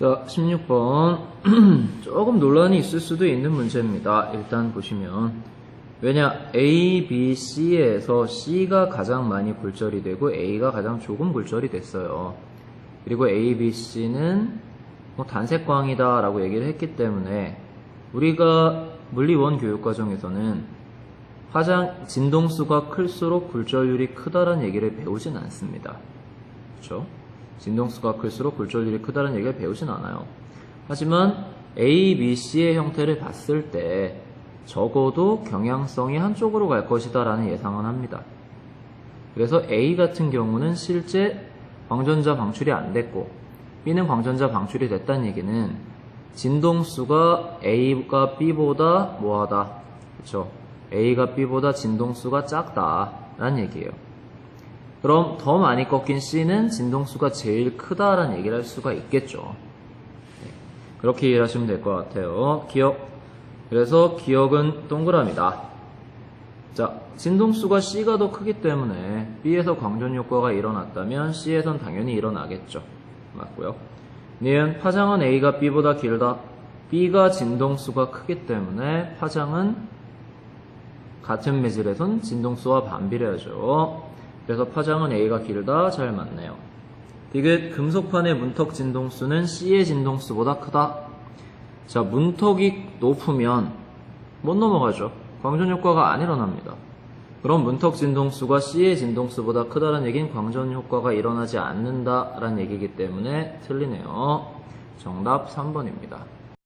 자, 16번. 조금 논란이 있을 수도 있는 문제입니다. 일단 보시면. 왜냐, A, B, C에서 C가 가장 많이 굴절이 되고 A가 가장 조금 굴절이 됐어요. 그리고 A, B, C는 뭐 단색광이다 라고 얘기를 했기 때문에 우리가 물리원 교육과정에서는 화장 진동수가 클수록 굴절률이 크다라는 얘기를 배우진 않습니다. 그렇죠? 진동수가 클수록 굴절률이 크다는 얘기를 배우진 않아요. 하지만 A, B, C의 형태를 봤을 때 적어도 경향성이 한쪽으로 갈 것이다 라는 예상은 합니다. 그래서 A 같은 경우는 실제 광전자 방출이 안 됐고 B는 광전자 방출이 됐다는 얘기는 진동수가 A가 B보다 뭐하다 그렇죠? A가 B보다 진동수가 작다 라는 얘기예요. 그럼 더 많이 꺾인 C는 진동수가 제일 크다라는 얘기를 할 수가 있겠죠. 네, 그렇게 이해를 하시면 될 것 같아요. 기억. 그래서 기억은 동그라미다. 자, 진동수가 C가 더 크기 때문에 B에서 광전 효과가 일어났다면 C에선 당연히 일어나겠죠. 맞고요. 니은 파장은 A가 B보다 길다. B가 진동수가 크기 때문에 파장은 같은 매질에선 진동수와 반비례하죠. 그래서 파장은 A가 길다. 잘 맞네요. 디귿 금속판의 문턱 진동수는 C의 진동수보다 크다. 자, 문턱이 높으면 못 넘어가죠. 광전 효과가 안 일어납니다. 그럼 문턱 진동수가 C의 진동수보다 크다는 얘기는 광전 효과가 일어나지 않는다라는 얘기이기 때문에 틀리네요. 정답 3번입니다.